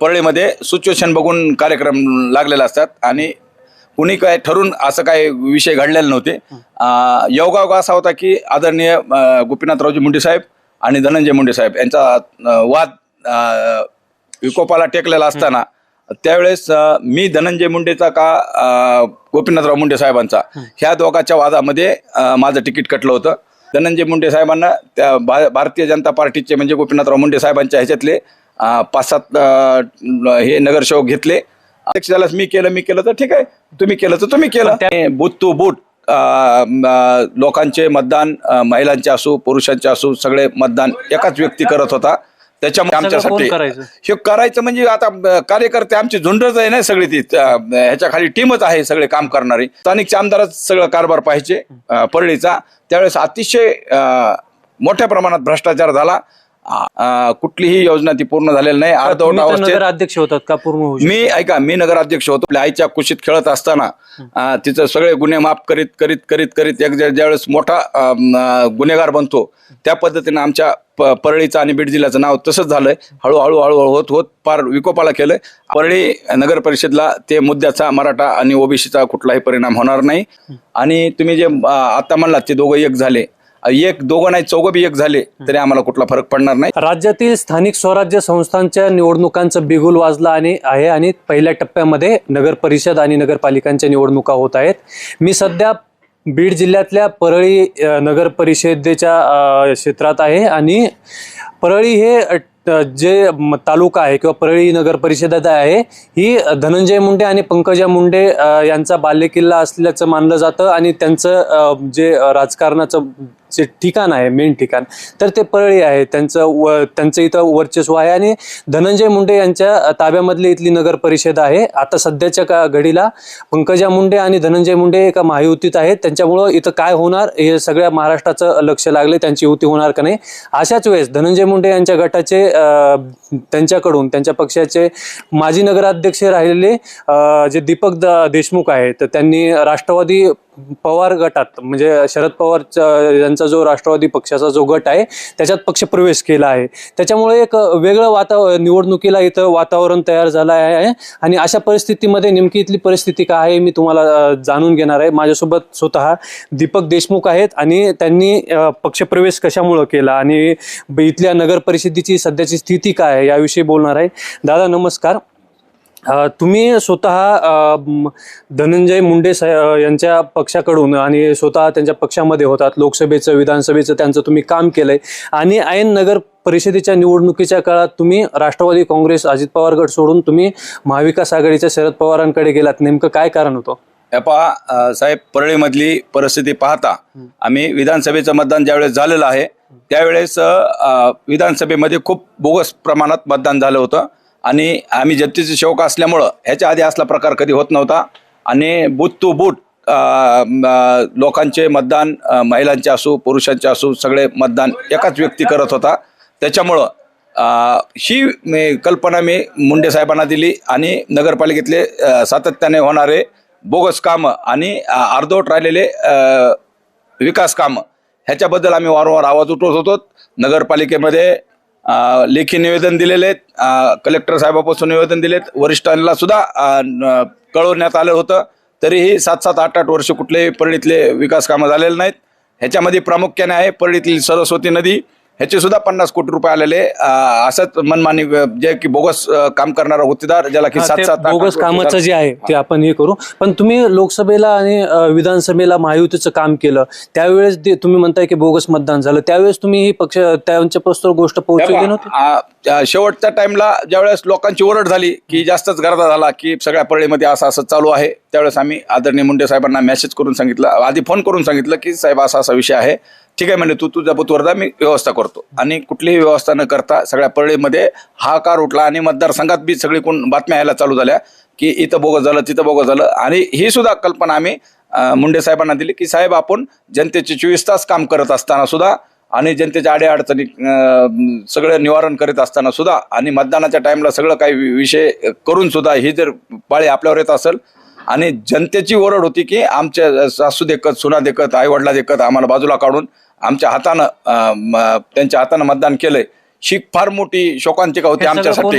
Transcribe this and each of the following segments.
परळीमध्ये situation बघून कार्यक्रम लागलेला असतात. आणि कुणी काय ठरून असं काय विषय घडलेले नव्हते. योगायोग असा होता की आदरणीय गोपीनाथरावजी मुंडे साहेब आणि धनंजय मुंडे साहेब यांचा वाद विकोपाला टेकलेला असताना त्यावेळेस मी धनंजय मुंडेचा का गोपीनाथराव मुंडे साहेबांचा ह्या दोघांच्या वादामध्ये माझं तिकीट कटलं होतं. धनंजय मुंडे साहेबांना त्या भारतीय जनता पार्टीचे म्हणजे गोपीनाथराव मुंडे साहेबांच्या ह्याच्यातले पाच सात हे नगरसेवक घेतले. अध्यक्ष झाल्यास मी केलं मी केलं तर ठीक आहे. तुम्ही केलं तर तुम्ही केलं. ते बूथ टू अं, लोकांचे मतदान महिलांचे असो पुरुषांचे असो सगळे मतदान एकाच व्यक्ती करत होता. त्याच्यामुळे आमच्यासाठी करायचं? हे करायचं म्हणजे आता कार्यकर्ते आमची झुंडच आहे ना सगळी ती. ह्याच्या खाली टीमच आहे सगळे काम करणारी. स्थानिक आमदारच सगळं कारभार पाहिजे परळीचा. त्यावेळेस अतिशय मोठ्या प्रमाणात भ्रष्टाचार झाला. कुठलीही योजना ती पूर्ण झालेली नाही. अर्धवट अवस्थेत नगराध्यक्ष होतात का पूर्ण होऊ शकत? मी ऐका मी नगराध्यक्ष होतो. आपल्या आईच्या कुशीत खेळत असताना तिचं सगळे गुन्हे माफ करीत करीत करीत करीत एक ज्या- ज्यावेळेस मोठा गुन्हेगार बनतो त्या पद्धतीने आमच्या प- परळीचं आणि बीड जिल्ह्याचं नाव तसंच झालंय. हळूहळू हळूहळू होत होत फार विकोपाला केलंय. परळी नगर परिषदला ते मुद्द्याचा मराठा आणि ओबीसीचा कुठलाही परिणाम होणार नाही. आणि तुम्ही जे आता म्हणलात ते दोघं एक झाले. एक दोघं नाही चौघं बी एक झाले तरी आम्हाला कुठला फरक पडणार नाही. राज्यातील स्थानिक स्वराज्य संस्थांच्या निवडणुकांचं बिगुल वाजलं आणि आहे आणि पहिल्या टप्प्यामध्ये नगर परिषद आणि नगरपालिकांच्या निवडणुका होत आहेत. मी सध्या बीड जिल्ह्यातल्या परळी नगर परिषदेच्या क्षेत्रात आहे आणि परळी हे जे तालुका आहे किंवा परळी नगर परिषद आहे ही धनंजय मुंडे आणि पंकजा मुंडे यांचा बालेकिल्ला असल्याचं मानलं जातं आणि त्यांचं जे राजकारणाचं जे ठिकाण आहे मेन ठिकाण तर ते परळी आहे. त्यांचं व त्यांचं इथं वर्चस्व आहे आणि धनंजय मुंडे यांच्या ताब्यामधली इथली नगर परिषद आहे. आता सध्याच्या का घडीला पंकजा मुंडे आणि धनंजय मुंडे एका महायुतीत आहेत. त्यांच्यामुळं इथं काय होणार हे सगळ्या महाराष्ट्राचं लक्ष लागले त्यांची युती होणार का नाही? अशाच वेळेस धनंजय मुंडे यांच्या गटाचे त्यांच्याकडून त्यांच्या पक्षाचे माजी नगराध्यक्ष राहिलेले जे दीपक द- देशमुख आहेत तर त्यांनी राष्ट्रवादी पवार गटात म्हणजे शरद पवार यांचा जो राष्ट्रवादी पक्षाचा जो गट आहे त्याच्यात पक्ष प्रवेश केला आहे. त्याच्यामुळे एक वेगळं वातावरण निवडणुकीला इथं वातावरण तयार झालं आहे आणि अशा परिस्थितीमध्ये नेमकी इथली परिस्थिती काय आहे मी तुम्हाला जाणून घेणार आहे. माझ्यासोबत स्वतः दीपक देशमुख आहेत आणि त्यांनी पक्षप्रवेश कशामुळं केला आणि ब- इथल्या नगर परिषदेची सध्याची स्थिती काय आहे याविषयी बोलणार आहे. दादा नमस्कार. तुम्ही स्वतः धनंजय मुंडे यांच्या पक्षाकडून आणि स्वतः त्यांच्या पक्षामध्ये होतात लोकसभेचं विधानसभेचं त्यांचं तुम्ही काम केलंय आणि ऐन नगर परिषदेच्या निवडणुकीच्या काळात तुम्ही राष्ट्रवादी काँग्रेस अजित पवार गट सोडून तुम्ही महाविकास आघाडीच्या शरद पवारांकडे गेलात. नेमकं काय कारण होतं? पहा साहेब परळीमधली परिस्थिती पाहता आम्ही विधानसभेचं मतदान ज्यावेळेस झालेलं आहे त्यावेळेस विधानसभेमध्ये खूप बोगस प्रमाणात मतदान झालं होतं. आणि आम्ही जनतेचे शौक असल्यामुळं ह्याच्या आधी असला प्रकार कधी होत नव्हता. आणि बूथ टू बूट लोकांचे मतदान महिलांचे असो पुरुषांचे असो सगळे मतदान एकाच व्यक्ती करत होता. त्याच्यामुळं ही मी कल्पना मी मुंडे साहेबांना दिली आणि नगरपालिकेतले सातत्याने होणारे बोगस कामं आणि अर्धवट राहिलेले विकास कामं ह्याच्याबद्दल आम्ही वारंवार आवाज उठवत होतो. नगरपालिकेमध्ये अ, लेखी निवेदन दिलेले आहेत. कलेक्टर साहेबापासून निवेदन दिलेत वरिष्ठांना सुद्धा अ, न- कळवण्यात आलं होतं. तरीही सात सात आठ आठ वर्ष कुठलेही परळीतले विकास कामं झालेले नाहीत. ह्याच्यामध्ये प्रामुख्याने आहे परळीतील सरस्वती नदी ह्याचे सुद्धा पन्नास कोटी रुपये आलेले असंच मनमानी जे की बोगस काम करणारा होतेदार ज्याला की सात सात बोगस कामाचं. जे आहे ते आपण हे करू. पण तुम्ही लोकसभेला आणि विधानसभेला महायुतीचं काम केलं त्यावेळेस तुम्ही म्हणताय की बोगस मतदान झालं. त्यावेळेस तुम्ही ही पक्ष त्यांच्या प्रस्तुर गोष्ट पोहोचवली नव्हती? शेवटच्या टाइमला ज्यावेळेस लोकांची ओरड झाली की जास्तच गर्दा झाला की सगळ्या परळीमध्ये असं असं चालू आहे त्यावेळेस आम्ही आदरणीय मुंडे साहेबांना मेसेज करून सांगितलं आधी फोन करून सांगितलं की साहेब असा असा विषय आहे. ठीक आहे म्हणजे तू तुझ्या बुथवर मी व्यवस्था करतो. आणि कुठलीही व्यवस्था न करता सगळ्या परळीमध्ये हाकार उठला आणि मतदारसंघात बी सगळी कोण बातम्या यायला चालू झाल्या की इथं बोगं झालं तिथं बोगं झालं. आणि ही सुद्धा कल्पना आम्ही मुंडे साहेबांना दिली की साहेब आपण जनतेचे चोवीस तास काम करत असताना सुद्धा आणि जनतेच्या अडीअडचणी सगळं निवारण करीत असताना सुद्धा आणि मतदानाच्या टाईमला सगळं काही वि- विषय करून सुद्धा ही जर पाळी आपल्यावर येत असेल आणि जनतेची ओरड होती की आमच्या सासू देखत सुना देखत आईवडला देखत आम्हाला बाजूला काढून आमच्या हातानं म- त्यांच्या हातानं मतदान केलंय. ही फार मोठी शोकांतिका होती आमच्यासाठी?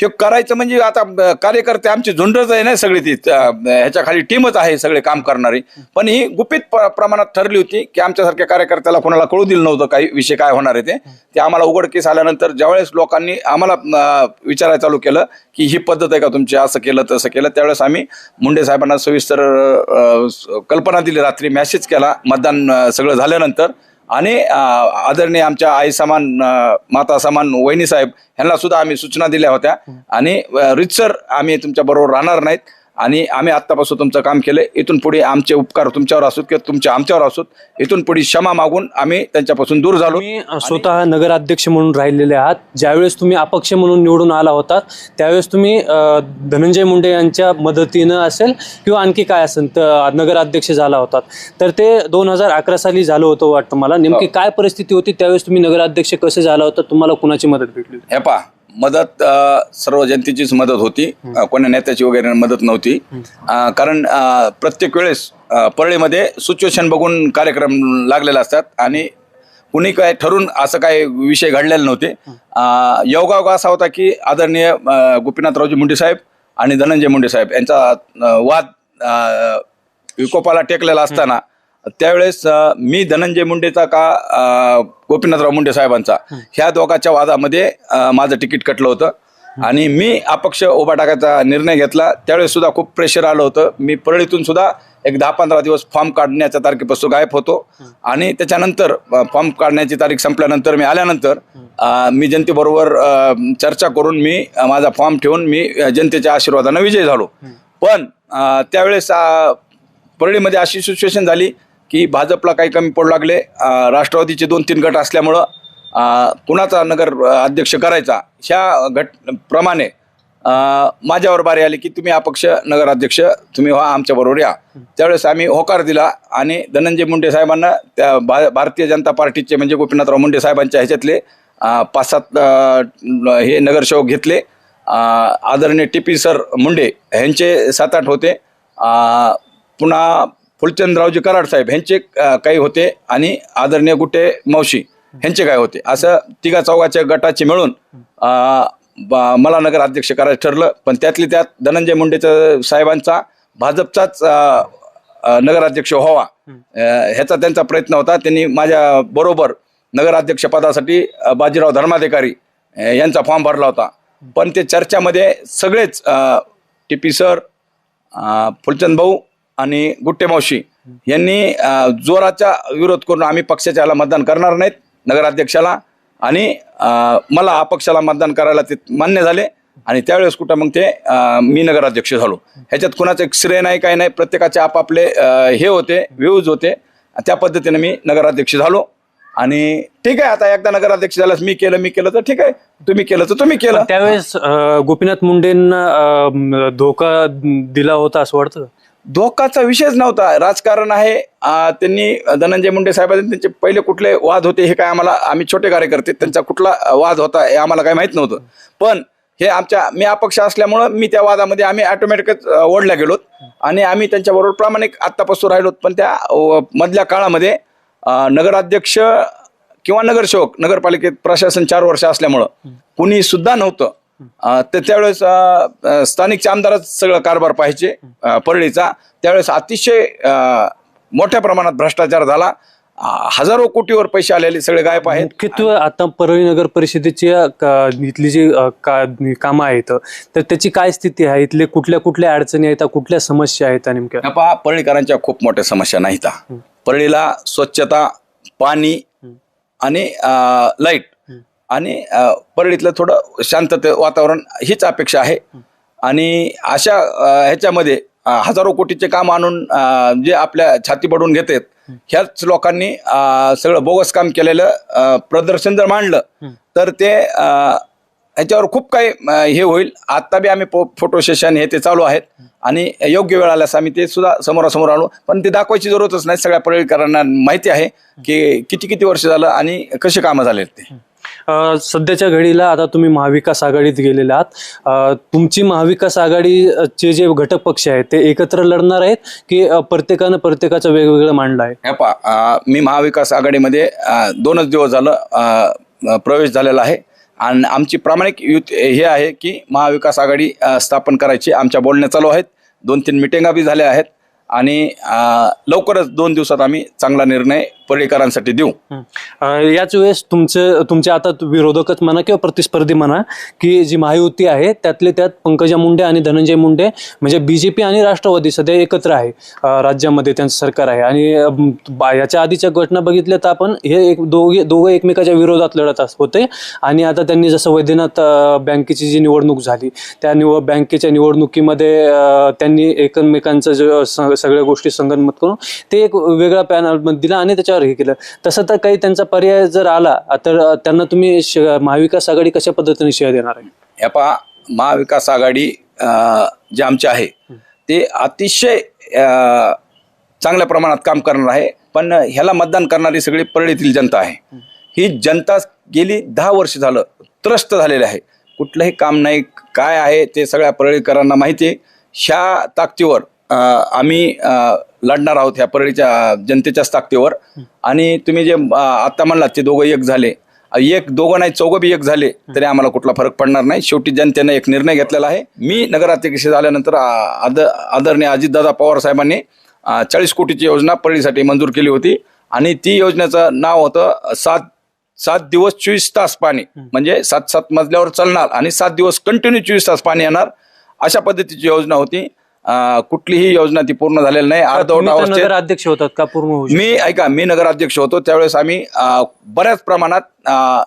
हे करायचं म्हणजे आता कार्यकर्ते आमची झुंडच आहे ना सगळी ती ह्याच्या खाली टीमच आहे सगळे काम करणारी. पण ही गुपित प्रमाणात ठरली होती की आमच्यासारख्या कार्यकर्त्याला कोणाला कळू दिलं नव्हतं काही विषय काय होणार आहे ते. आम्हाला उघडकीस आल्यानंतर ज्यावेळेस लोकांनी आम्हाला विचारायला चालू केलं की ही पद्धत आहे का तुमची असं केलं तसं केलं त्यावेळेस आम्ही मुंडे साहेबांना सविस्तर कल्पना दिली. रात्री मेसेज केला. मतदान सगळं झाल्यानंतर आणि आदरणीय आमच्या आई समान माता समान वहिनी साहेब यांना सुद्धा आम्ही सूचना दिल्या होत्या. आणि रितसर आम्ही तुमच्या बरोबर राहणार नाहीत. आणि आम्ही आत्तापासून तुमचं काम केलंय इथून पुढे आमचे उपकार तुमच्यावर असोत किंवा तुमच्या आमच्यावर असोत इथून पुढे क्षमा मागून आम्ही त्यांच्यापासून दूर झालो. अ, स्वतः नगराध्यक्ष म्हणून राहिलेले आहात. ज्यावेळेस तुम्ही अपक्ष म्हणून निवडून आला होता त्यावेळेस तुम्ही अ, धनंजय मुंडे यांच्या मदतीनं असेल किंवा आणखी काय असेल तर नगराध्यक्ष झाला होतात तर ते दोन हजार अकरा साली झालं होतं वाटतं मला. नेमकी काय परिस्थिती होती? त्यावेळेस तुम्ही नगराध्यक्ष कसे झाला होता? तुम्हाला कुणाची मदत भेटली होती? हे पा मदत सर्व जनतेचीच मदत होती. कोण्या नेत्याची वगैरे मदत नव्हती. कारण प्रत्येक वेळेस परळीमध्ये सिच्युएशन बघून कार्यक्रम लागलेले असतात आणि कुणी काय ठरून असं काय विषय घडलेले नव्हते. योगायोग असा होता की आदरणीय गोपीनाथरावजी मुंडे साहेब आणि धनंजय मुंडे साहेब यांचा वाद विकोपाला टेकलेला असताना त्यावेळेस मी धनंजय मुंडेचा का गोपीनाथराव मुंडे साहेबांचा ह्या दोघांच्या वादामध्ये माझं तिकीट कटलं होतं. आणि मी अपक्ष उभा टाकायचा निर्णय घेतला. त्यावेळेस सुद्धा खूप प्रेशर आलं होतं. मी परळीतून सुद्धा एक दहा पंधरा दिवस फॉर्म काढण्याच्या तारखेपासून गायब होतो. आणि त्याच्यानंतर फॉर्म काढण्याची तारीख संपल्यानंतर मी आल्यानंतर मी जनतेबरोबर चर्चा करून मी माझा फॉर्म ठेवून मी जनतेच्या आशीर्वादानं विजयी झालो. पण त्यावेळेस परळीमध्ये अशी सिच्युएशन झाली की भाजपला काही कमी पडू लागले. राष्ट्रवादीचे दोन तीन गट असल्यामुळं कुणाचा नगर अध्यक्ष करायचा ह्या गट प्रमाणे माझ्यावर बारी आली की तुम्ही अपक्ष नगराध्यक्ष तुम्ही व्हा आमच्याबरोबर या. त्यावेळेस आम्ही होकार दिला आणि धनंजय मुंडे साहेबांना त्या भा भारतीय जनता पार्टीचे म्हणजे गोपीनाथराव मुंडे साहेबांच्या ह्याच्यातले पाच सात हे नगरसेवक घेतले. आदरणीय टी पी सर मुंडे ह्यांचे सात आठ होते पुन्हा फुलचंदरावजी कराड साहेब ह्यांचे काही होते आणि आदरणीय गुट्टे मावशी ह्यांचे काय होते. असं तिघा चौघाच्या गटाचे मिळून मला नगर अध्यक्ष करायचं ठरलं. पण त्यातली त्यात धनंजय मुंडेचा साहेबांचा भाजपचाच नगराध्यक्ष व्हावा. ह्याचा त्यांचा प्रयत्न होता. त्यांनी माझ्या बरोबर नगराध्यक्ष पदासाठी बाजीराव धर्माधिकारी यांचा फॉर्म भरला होता. पण ते चर्चामध्ये सगळेच टी पी सर फुलचंद भाऊ आणि गुट्टे मावशी यांनी जोराचा विरोध करून आम्ही पक्षाच्या याला मतदान करणार नाहीत नगराध्यक्षाला. आणि मला अपक्षाला मतदान करायला ते मान्य झाले आणि त्यावेळेस कुठं मग ते मी नगराध्यक्ष झालो. ह्याच्यात कुणाचं एक श्रेय नाही काही नाही प्रत्येकाचे आपापले हे होते व्ह्यूज होते. त्या पद्धतीने मी नगराध्यक्ष झालो. आणि ठीक आहे आता एकदा नगराध्यक्ष झाल्यास मी केलं मी केलं तर ठीक आहे. तुम्ही केलं तर तुम्ही केलं. त्यावेळेस गोपीनाथ मुंडेंना धोका दिला होता असं वाटतं? धोकाचा विषयच नव्हता. राजकारण आहे. त्यांनी धनंजय मुंडे साहेबांनी त्यांचे पहिले कुठले वाद होते हे काय आम्हाला आम्ही छोटे कार्यकर्ते त्यांचा कुठला वाद होता हे आम्हाला काही माहीत नव्हतं. पण हे आमच्या मी अपक्ष असल्यामुळं मी त्या वादामध्ये आम्ही ऑटोमॅटिकच ओढल्या गेलोत. आणि आम्ही त्यांच्याबरोबर प्रामाणिक आत्तापासून राहिलोत. पण त्या मधल्या काळामध्ये नगराध्यक्ष किंवा नगरसेवक नगरपालिकेत प्रशासन चार वर्ष असल्यामुळं कुणी सुद्धा नव्हतं. तर त्यावेळेस अं, अं, स्थानिकचे आमदारच सगळं कारभार पाहिजे परळीचा. त्यावेळेस अतिशय मोठ्या प्रमाणात भ्रष्टाचार झाला. हजारो कोटीवर पैसे आलेले सगळे गायब आहेत. मुख्यत्वे आता परळी नगर परिषदेची इथली जी कामं आहेत तर त्याची काय स्थिती आहे? इथले कुठल्या कुठल्या अडचणी आहेत? कुठल्या समस्या आहेत नेमक्या? पहा परळीकरांच्या खूप मोठ्या समस्या नाहीत. परळीला स्वच्छता पाणी आणि लाइट आणि परळीतलं थोडं शांतते वातावरण हीच अपेक्षा आहे. आणि अशा ह्याच्यामध्ये हजारो कोटीचे काम आणून जे आपल्या छाती पडून घेतात ह्याच लोकांनी सगळं बोगस काम केलेलं प्रदर्शन जर मांडलं तर ते ह्याच्यावर खूप काही हे होईल. आत्ता बी आम्ही फोटो सेशन हे ते चालू आहेत. आणि योग्य वेळ आल्यास आम्ही ते सुद्धा समोरासमोर आणू. पण ते दाखवायची जरूरतच नाही. सगळ्या परळीकरांना माहिती आहे की किती किती वर्ष झालं आणि कसे कामं झालेत ते. सध्याच्या घडीला आता तुम्ही महाविकास आघाडीत गेलेले आहात. तुमची महाविकास आघाडीचे जे घटक पक्ष आहेत ते एकत्र लढणार आहेत की प्रत्येकानं प्रत्येकाचं वेगवेगळं मांडलं आहे? मी महाविकास आघाडीमध्ये दोनच दिवस झालं प्रवेश झालेला आहे. आणि आमची प्रामाणिक युथ हे आहे की महाविकास आघाडी स्थापन करायची आमच्या बोलण्या चालू आहेत. दोन तीन मिटिंगा बी झाल्या आहेत. आणि लवकरच दोन दिवसात आम्ही चांगला निर्णय पर्यटकांसाठी देऊ. याच वेळेस तुमचं तुमचे आता विरोधकच म्हणा किंवा प्रतिस्पर्धी म्हणा की जी महायुती आहे त्यातले त्यात पंकजा मुंडे आणि धनंजय मुंडे म्हणजे बीजेपी आणि राष्ट्रवादी सध्या एकत्र आहे राज्यामध्ये त्यांचं सरकार आहे. आणि बा- याच्या आधीच्या घटना बघितल्या तर आपण हे एक दोघे दोघं एकमेकाच्या विरोधात लढत अस- होते. आणि आता त्यांनी जसं वैद्यनाथ बँकेची जी निवडणूक झाली त्या निव बँकेच्या निवडणुकीमध्ये त्यांनी एकमेकांचं जे स- सगळ्या गोष्टी संगणमत करून ते एक वेगळा पॅनल दिला आणि त्याच्यावर हे केलं. तसं तर काही त्यांचा पर्याय जर आला तर त्यांना तुम्ही श- महाविकास आघाडी कशा पद्धतीने शेअर देणार आहे? या पहा महाविकास आघाडी जे आमचे आहे ते अतिशय चांगल्या प्रमाणात काम करणार आहे पण ह्याला मतदान करणारी सगळी परळीतील जनता आहे. ही जनता गेली दहा वर्ष झालं त्रस्त झालेली आहे. कुठलंही काम नाही काय आहे ते सगळ्या परळीकरांना माहिती आहे. ह्या ताकदीवर आम्ही लढणार आहोत ह्या परळीच्या जनतेच्याच ताकदीवर. आणि तुम्ही जे आत्ता आता म्हणलात ते दोघं एक झाले. एक दोघं नाही चौघं बी एक झाले तरी आम्हाला कुठला फरक पडणार नाही. शेवटी जनतेनं एक निर्णय घेतलेला आहे. मी नगराध्यक्ष झाल्यानंतर आद आदरणीय अजितदादा पवार साहेबांनी चाळीस कोटीची योजना परळीसाठी मंजूर केली होती. आणि ती योजनेचं नाव होतं सात सात दिवस चोवीस तास पाणी. म्हणजे सात सात मजल्यावर चालणार आणि सात दिवस कंटिन्यू चोवीस तास पाणी येणार. अशा पद्धतीची योजना होती. कुठलीही योजना ती पूर्ण झालेली नाही. अर्धवट तुम्ही तर अवस्थेत नगराध्यक्ष होतात का? पूर्ण होऊ शकतं? मी ऐका मी नगराध्यक्ष होतो. त्यावेळेस आम्ही अ, बऱ्याच प्रमाणात अ,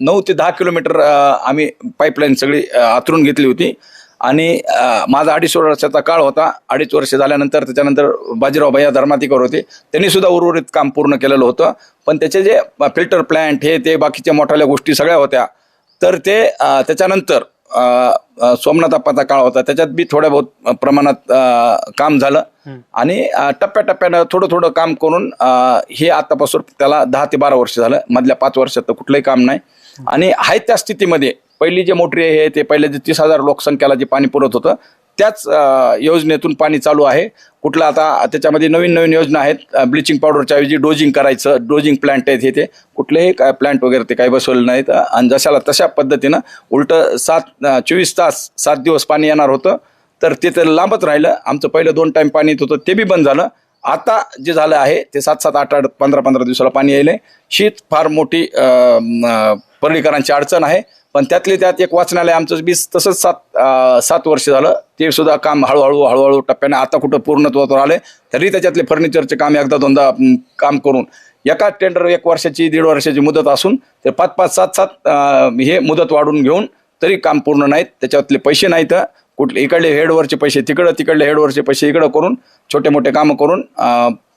नऊ ते दहा किलोमीटर अ, आम्ही पाईपलाईन सगळी अ, आतरून घेतली होती. आणि अ, माझा अडीच वर्षाचा काळ होता. अडीच वर्ष झाल्यानंतर त्याच्यानंतर बाजीराव भैया धर्माधिकर होते. त्यांनी सुद्धा उर्वरित काम पूर्ण केलेलं होतं. पण त्याचे जे फिल्टर प्लॅन्ट हे ते बाकीच्या मोठ्या गोष्टी सगळ्या होत्या. तर ते अ, त्याच्यानंतर सोमनाथ अप्पाचा काळ होता. त्याच्यात बी थोड्या बहुत प्रमाणात काम झालं. आणि टप्प्याटप्प्यानं थोडं थोडं काम करून हे आतापासून त्याला दहा ते बारा वर्ष झालं. मधल्या पाच वर्षात तर कुठलंही काम नाही. आणि आहे त्या स्थितीमध्ये पहिली जे मोटरी आहे ते पहिले जे तीस हजार लोकसंख्याला जे पाणी पुरत होतं त्याच योजनेतून पाणी चालू आहे. कुठलं आता त्याच्यामध्ये नवीन नवीन योजना आहेत. ब्लिचिंग पावडरच्या ऐवजी डोजिंग करायचं डोजिंग प्लांट आहेत हे ते. कुठलेही काय प्लांट वगैरे ते काही बसवले नाहीत. आणि जशाला तशा पद्धतीनं उलटं सात चोवीस तास सात दिवस पाणी येणार होतं. तर ते तर लांबच राहिलं. आमचं पहिलं दोन टाईम पाणी येत होतं ते बी बंद झालं. आता जे झालं आहे ते सात सात आठ आठ पंधरा पंधरा दिवसाला पाणी यायलं शीत फार मोठी अ, अडचण आहे. पण त्यातले त्यात एक वाचनालय आमचं बीस तसंच सात सात वर्ष झालं. ते सुद्धा काम हळूहळू हळूहळू टप्प्याने आता कुठं पूर्णत्वावर आले तरी त्याच्यातले फर्निचरचे काम एकदा दोनदा काम करून एका टेंडर एक वर्षाची दीड वर्षाची मुदत असून ते पाच पाच सात सात हे मुदत वाढून घेऊन तरी काम पूर्ण नाहीत. त्याच्यातले पैसे नाहीत. कुठले इकडले हेडवरचे पैसे तिकडं तिकडले हेडवरचे पैसे इकडं करून छोटे मोठे कामं करून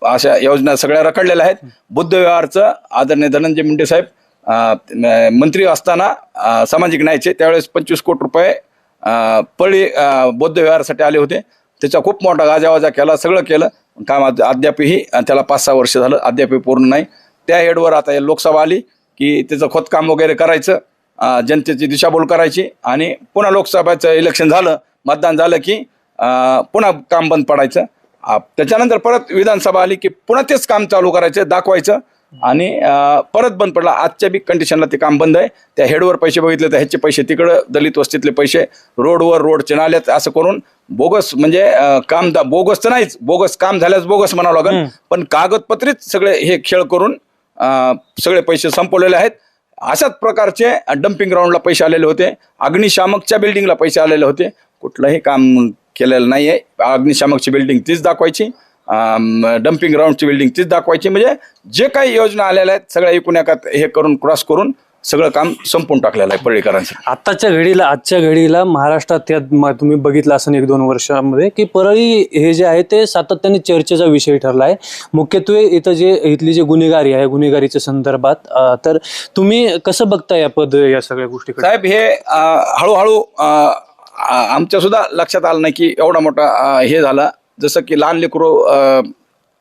अशा योजना सगळ्या रखडलेल्या आहेत. बुद्धविहारचं आदरणीय धनंजय मुंडे साहेब मंत्री असताना सामाजिक न्यायचे त्यावेळेस पंचवीस कोटी रुपये पळी बौद्ध व्यवहारासाठी आले होते. त्याचा खूप मोठा गाजावाजा केला सगळं केलं. काम अद्यापही त्याला पाच सहा वर्ष झालं अद्यापही पूर्ण नाही. त्या हेडवर आता हे लोकसभा आली की त्याचं खोदकाम वगैरे करायचं जनतेची दिशाभूल करायची आणि पुन्हा लोकसभेचं इलेक्शन झालं मतदान झालं की पुन्हा काम बंद पडायचं. त्याच्यानंतर परत विधानसभा आली की पुन्हा तेच काम चालू करायचं दाखवायचं. आणि परत बंद पडला. आजच्या बी कंडिशनला ते काम बंद आहे. त्या हेडवर पैसे बघितले तर ह्याचे पैसे तिकडं दलित वस्तीतले पैसे रोडवर रोडचे नाल्यात असं करून बोगस म्हणजे काम बोगस तर नाहीच. बोगस काम झाल्यास बोगस म्हणावं लागेल. पण कागदपत्रित सगळे हे खेळ करून सगळे पैसे संपवलेले आहेत. अशाच प्रकारचे डम्पिंग ग्राउंडला पैसे आलेले होते. अग्निशामकच्या बिल्डिंगला पैसे आलेले होते. कुठलंही काम केलेलं नाही आहे अग्निशामकची बिल्डिंग तीच दाखवायची. डम्पिंग ग्राउंडची बिल्डिंग तीच दाखवायची. म्हणजे जे काही योजना आलेल्या आहेत सगळ्या एकूण एकात हे करून क्रॉस करून सगळं काम संपून टाकलेलं आहे पर्यटकांसाठी आत्ताच्या घडीला आजच्या घडीला महाराष्ट्रात त्यात तुम्ही बघितलं असं एक दोन वर्षामध्ये की परळी हे जे आहे ते सातत्याने चर्चेचा विषय ठरला आहे. मुख्यत्वे इथं जे इथली जे गुन्हेगारी आहे गुन्हेगारीच्या संदर्भात तर तुम्ही कसं बघता या पद या सगळ्या गोष्टीकडे? साहेब हे हळूहळू आमच्या सुद्धा लक्षात आलं नाही की एवढा मोठा हे झाला. जसं की लहान लेकरू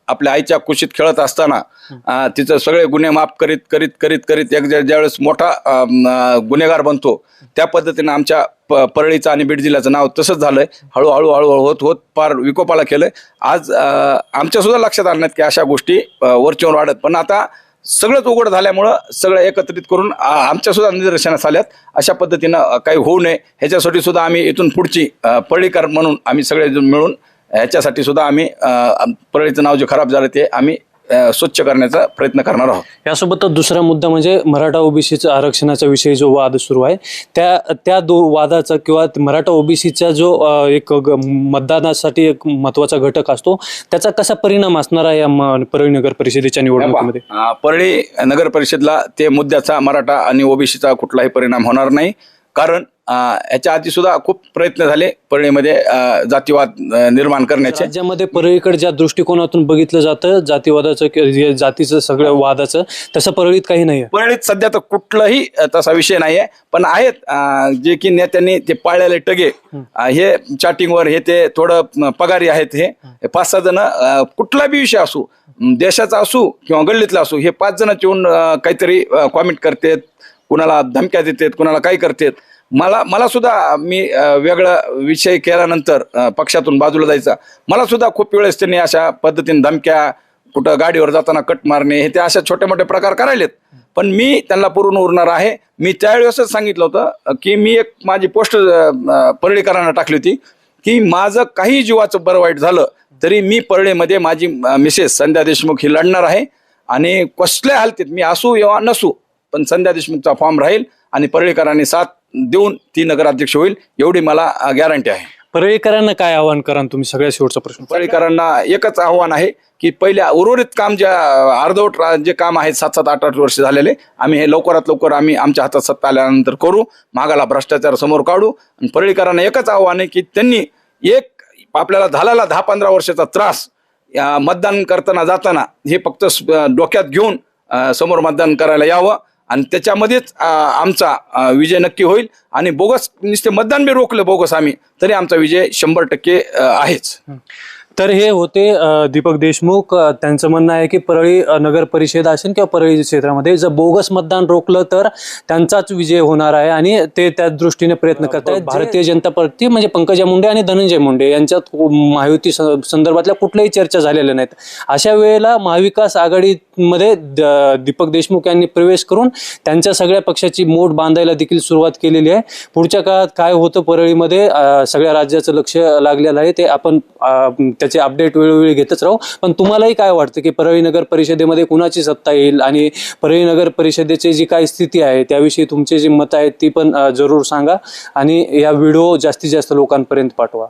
आपल्या आईच्या कुशीत खेळत असताना तिचं सगळे गुन्हे माफ करीत करीत करीत करीत एक ज्यावेळेस मोठा गुन्हेगार बनतो त्या पद्धतीनं आमच्या प- परळीचं आणि बीड जिल्ह्याचं नाव तसंच झालंय. हळूहळू हळूहळू होत होत फार विकोपाला केलंय. आज आमच्या सुद्धा लक्षात आलं की अशा गोष्टी अ, वरचेवर वाढत. पण आता सगळंच उघड झाल्यामुळं सगळं एकत्रित करून आमच्या सुद्धा निदर्शनास आल्यात. अशा पद्धतीनं काही होऊ नये. ह्याच्यासाठी सुद्धा आम्ही इथून पुढची परळीकर म्हणून आम्ही सगळे मिळून ह्याच्यासाठी सुद्धा आम्ही परळीचं नाव जे खराब झालं ते आम्ही स्वच्छ करण्याचा प्रयत्न करणार आहोत. यासोबतच दुसरा मुद्दा म्हणजे मराठा ओबीसीचा आरक्षणाचा विषयी जो वाद सुरू आहे त्या त्या दो वादाचा किंवा मराठा ओबीसीचा जो एक मतदानासाठी एक महत्त्वाचा घटक असतो त्याचा कसा परिणाम असणार आहे या परळी नगर परिषदेच्या निवडणुकीमध्ये? परळी नगर परिषदला ते मुद्द्याचा मराठा आणि ओबीसीचा कुठलाही परिणाम होणार नाही. कारण याच्या आधी सुद्धा खूप प्रयत्न झाले परळीमध्ये जातीवाद निर्माण करण्याचे. राज्यामध्ये परळीकडे ज्या दृष्टिकोनातून बघितलं जातं जातीवादाचं जातीचं सगळं वादाचं तसं परळीत काही नाही परळीत सध्या तर कुठलाही तसा विषय नाही आहे पण आहेत जे की नेत्यांनी ते पाळलेले टगे हे. चॅटिंगवर हे ते थोडं पगारी आहेत हे. पाच सहा जण कुठला बी विषय असू देशाचा असू किंवा गल्लीतला असू हे पाच जण येऊन काहीतरी कॉमेंट करतात. कुणाला धमक्या देतात कुणाला काय करतात. मला मला सुद्धा मी वेगळा विषय केल्यानंतर पक्षातून बाजूला जायचा. मला सुद्धा खूप वेळेस त्यांनी अशा पद्धतीने धमक्या कुठं गाडीवर जाताना कट मारणे हे ते अशा छोटे मोठे प्रकार करायलेत. पण मी त्यांना पुरून उरणार आहे. मी त्यावेळेसच सांगितलं होतं की मी एक माझी पोस्ट परळीकरांना टाकली होती की माझं काही जीवाचं बरं वाईट झालं तरी मी परळीमध्ये माझी मिसेस संध्या देशमुख ही लढणार आहे. आणि कसल्या हालतीत मी असू किंवा नसू पण संध्या देशमुखचा फॉर्म राहील आणि परळीकरांनी साथ देऊन ती नगराध्यक्ष होईल एवढी मला गॅरंटी आहे. परळीकरांना काय आवाहन कराल तुम्ही? सगळ्यात शेवटचा प्रश्न. परळीकरांना एकच आव्हान आहे की पहिल्या उर्वरित काम ज्या अर्धवट जे काम आहेत सात सात आठ आठ वर्ष झालेले आम्ही हे लवकरात लवकर आम्ही आमच्या हातात सत्ता आल्यानंतर करू मागाला भ्रष्टाचार समोर काढू. आणि परळीकरांना एकच आव्हान आहे की त्यांनी एक आपल्याला झालेला दहा पंधरा वर्षाचा त्रास मतदान करताना जाताना हे फक्त डोक्यात घेऊन समोर मतदान करायला यावं. आणि त्याच्यामध्येच आमचा विजय नक्की होईल. आणि बोगस नुसते मतदान बी रोखलं बोगस आम्ही तरी आमचा विजय शंभर टक्के आहेच. तर हे होते दीपक देशमुख त्यांचं म्हणणं आहे की परळी नगर परिषद असेल किंवा परळी क्षेत्रामध्ये जर बोगस मतदान रोखलं तर त्यांचाच विजय होणार आहे आणि ते त्या दृष्टीने प्रयत्न करत आहेत भारतीय जनता पार्टी म्हणजे पंकजा मुंडे आणि धनंजय मुंडे यांच्यात महायुती संदर्भातल्या कुठल्याही चर्चा झालेल्या नाहीत. अशा वेळेला महाविकास आघाडीमध्ये दीपक देशमुख यांनी प्रवेश करून त्यांच्या सगळ्या पक्षाची मोठ बांधायला देखील सुरुवात केलेली आहे. पुढच्या काळात काय होतं परळीमध्ये सगळ्या राज्याचं लक्ष लागलेलं आहे. ते आपण त्याचे अपडेट वेळोवेळी घेतच राहू. पण तुम्हालाही काय वाटतं की परळी नगर परिषदेमध्ये कुणाची सत्ता येईल? आणि परळी नगर परिषदेची जी काय स्थिती आहे त्याविषयी तुमचे जी मत आहेत ती पण जरूर सांगा. आणि या व्हिडिओ जास्तीत जास्त लोकांपर्यंत पाठवा.